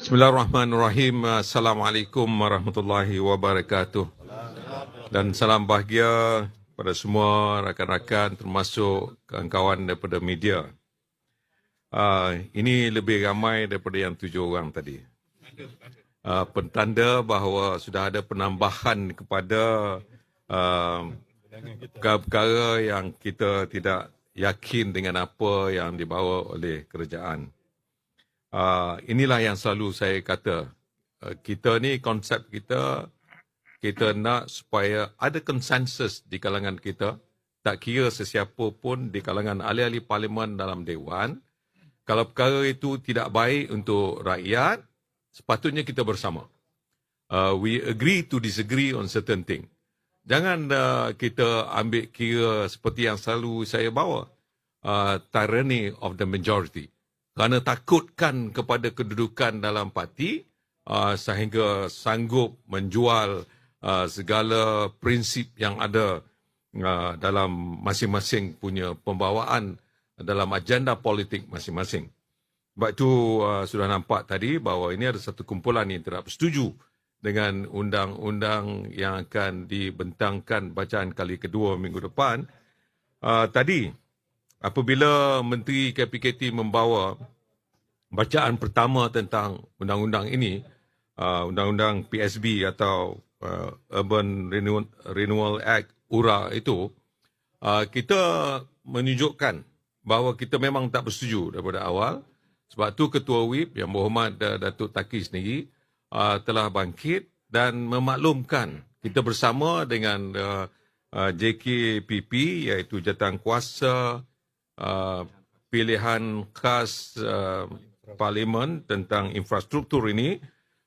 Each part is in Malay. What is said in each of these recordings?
Bismillahirrahmanirrahim. Assalamualaikum warahmatullahi wabarakatuh. Dan salam bahagia pada semua rakan-rakan termasuk kawan-kawan daripada media. Uh, ini lebih ramai daripada yang tujuh orang tadi. Uh, pentanda bahawa sudah ada penambahan kepada uh, perkara yang kita tidak yakin dengan apa yang dibawa oleh kerajaan. Uh, inilah yang selalu saya kata. Uh, kita ni konsep kita, kita nak supaya ada konsensus di kalangan kita. Tak kira sesiapa pun di kalangan ahli-ahli parlimen dalam Dewan. Kalau perkara itu tidak baik untuk rakyat, sepatutnya kita bersama. Uh, we agree to disagree on certain thing. Jangan uh, kita ambil kira seperti yang selalu saya bawa. Uh, tyranny of the majority kerana takutkan kepada kedudukan dalam parti uh, sehingga sanggup menjual uh, segala prinsip yang ada uh, dalam masing-masing punya pembawaan dalam agenda politik masing-masing. Sebab itu uh, sudah nampak tadi bahawa ini ada satu kumpulan yang tidak bersetuju dengan undang-undang yang akan dibentangkan bacaan kali kedua minggu depan. Uh, tadi apabila Menteri KPKT membawa bacaan pertama tentang undang-undang ini, uh, undang-undang PSB atau uh, Urban Renewal, Renewal Act URA itu, uh, kita menunjukkan bahawa kita memang tak bersetuju daripada awal. Sebab tu Ketua WIP yang berhormat Datuk Taki sendiri uh, telah bangkit dan memaklumkan kita bersama dengan uh, uh, JKPP iaitu Jatan Kuasa Uh, pilihan khas uh, parlimen tentang infrastruktur ini,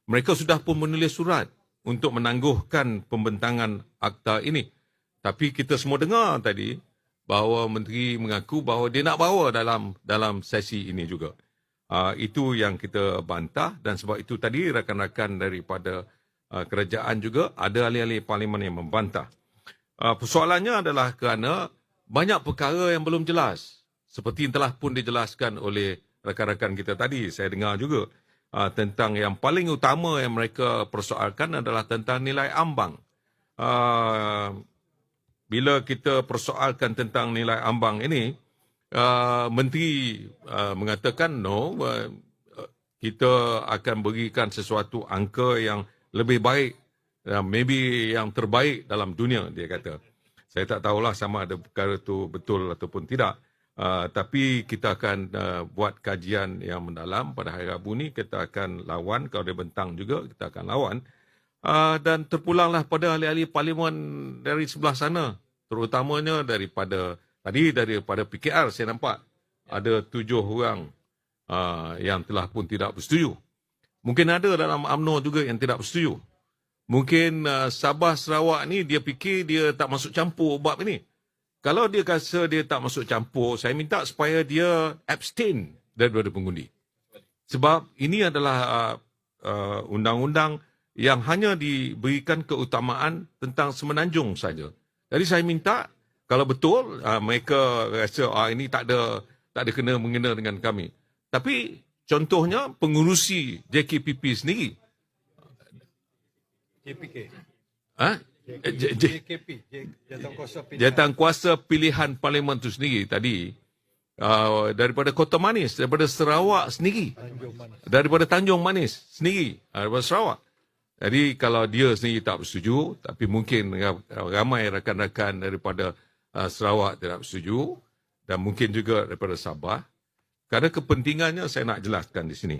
mereka sudah pun menulis surat untuk menangguhkan pembentangan akta ini. Tapi kita semua dengar tadi bahawa menteri mengaku bahawa dia nak bawa dalam dalam sesi ini juga. Uh, itu yang kita bantah dan sebab itu tadi rakan-rakan daripada uh, kerajaan juga ada ahli-ahli parlimen yang membantah. Uh, persoalannya adalah kerana banyak perkara yang belum jelas seperti yang telah pun dijelaskan oleh rakan-rakan kita tadi, saya dengar juga uh, tentang yang paling utama yang mereka persoalkan adalah tentang nilai ambang. Uh, bila kita persoalkan tentang nilai ambang ini, uh, menteri uh, mengatakan no, uh, kita akan berikan sesuatu angka yang lebih baik, uh, maybe yang terbaik dalam dunia, dia kata. Saya tak tahulah sama ada perkara itu betul ataupun tidak. Uh, tapi kita akan uh, buat kajian yang mendalam. Pada hari Rabu ni kita akan lawan kalau dia bentang juga kita akan lawan. Uh, dan terpulanglah pada ahli-ahli parlimen dari sebelah sana. Terutamanya daripada tadi daripada PKR saya nampak. Ada tujuh orang uh, yang telah pun tidak bersetuju. Mungkin ada dalam AMNO juga yang tidak bersetuju mungkin uh, Sabah Sarawak ni dia fikir dia tak masuk campur bab ini kalau dia rasa dia tak masuk campur, saya minta supaya dia abstain daripada pengundi. Sebab ini adalah uh, uh, undang-undang yang hanya diberikan keutamaan tentang semenanjung saja. Jadi saya minta kalau betul uh, mereka rasa ah ini tak ada tak ada kena mengena dengan kami. Tapi contohnya pengurusi JKPP sendiri. JPK. Ha? JKP, Jatan Kuasa Pilihan Parlimen itu sendiri tadi uh, daripada Kota Manis, daripada Sarawak sendiri, Tanjung Manis. daripada Tanjung Manis sendiri, uh, daripada Sarawak. Jadi kalau dia sendiri tak bersetuju, tapi mungkin ramai rakan-rakan daripada uh, Sarawak tidak bersetuju dan mungkin juga daripada Sabah. Kerana kepentingannya saya nak jelaskan di sini.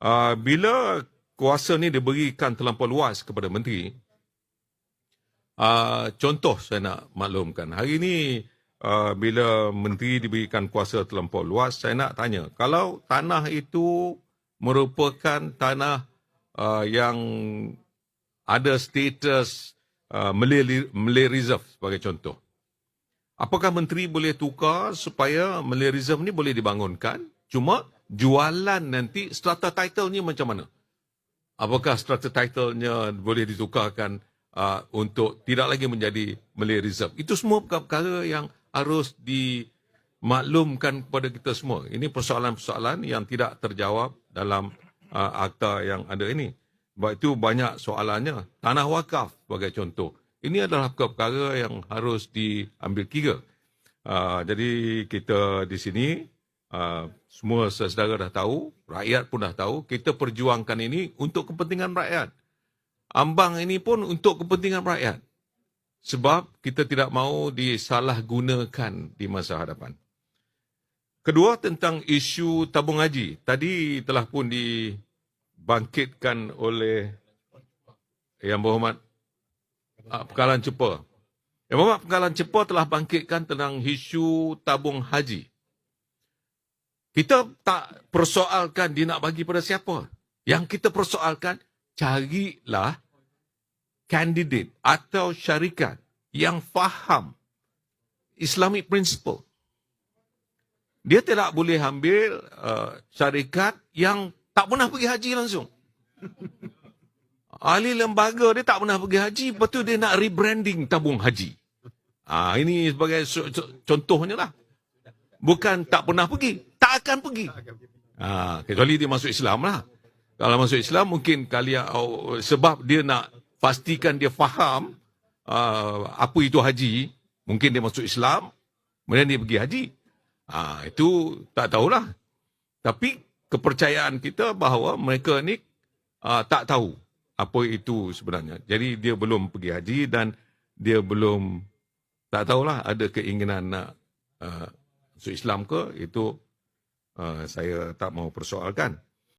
Uh, bila kuasa ni diberikan terlampau luas kepada menteri, Uh, contoh saya nak maklumkan. Hari ini uh, bila menteri diberikan kuasa terlampau luas, saya nak tanya. Kalau tanah itu merupakan tanah uh, yang ada status uh, Malay, Malay Reserve sebagai contoh. Apakah menteri boleh tukar supaya Malay Reserve ni boleh dibangunkan? Cuma jualan nanti strata title-nya macam mana? Apakah strata title-nya boleh ditukarkan uh, untuk tidak lagi menjadi Malay Reserve. Itu semua perkara yang harus dimaklumkan kepada kita semua. Ini persoalan-persoalan yang tidak terjawab dalam uh, akta yang ada ini. Sebab itu banyak soalannya. Tanah wakaf sebagai contoh. Ini adalah perkara yang harus diambil kira. Uh, jadi kita di sini uh, semua saudara dah tahu, rakyat pun dah tahu, kita perjuangkan ini untuk kepentingan rakyat. Ambang ini pun untuk kepentingan rakyat. Sebab kita tidak mahu disalahgunakan di masa hadapan. Kedua tentang isu tabung haji. Tadi telah pun dibangkitkan oleh Yang Berhormat uh, Pekalan Cepa. Yang Berhormat Pekalan Cepa telah bangkitkan tentang isu tabung haji. Kita tak persoalkan dia nak bagi pada siapa. Yang kita persoalkan, carilah kandidat atau syarikat yang faham Islamic principle. Dia tidak boleh ambil uh, syarikat yang tak pernah pergi haji langsung. Ahli lembaga dia tak pernah pergi haji, lepas tu dia nak rebranding tabung haji. Ah ini sebagai contohnya lah. Bukan tak pernah pergi, tak akan pergi. Ah kecuali dia masuk Islam lah. Kalau masuk Islam mungkin kalian oh, sebab dia nak pastikan dia faham uh, apa itu haji, mungkin dia masuk Islam, kemudian dia pergi haji. Ha, itu tak tahulah. Tapi kepercayaan kita bahawa mereka ni uh, tak tahu apa itu sebenarnya. Jadi dia belum pergi haji dan dia belum tak tahulah ada keinginan nak uh, masuk Islam ke itu uh, saya tak mau persoalkan.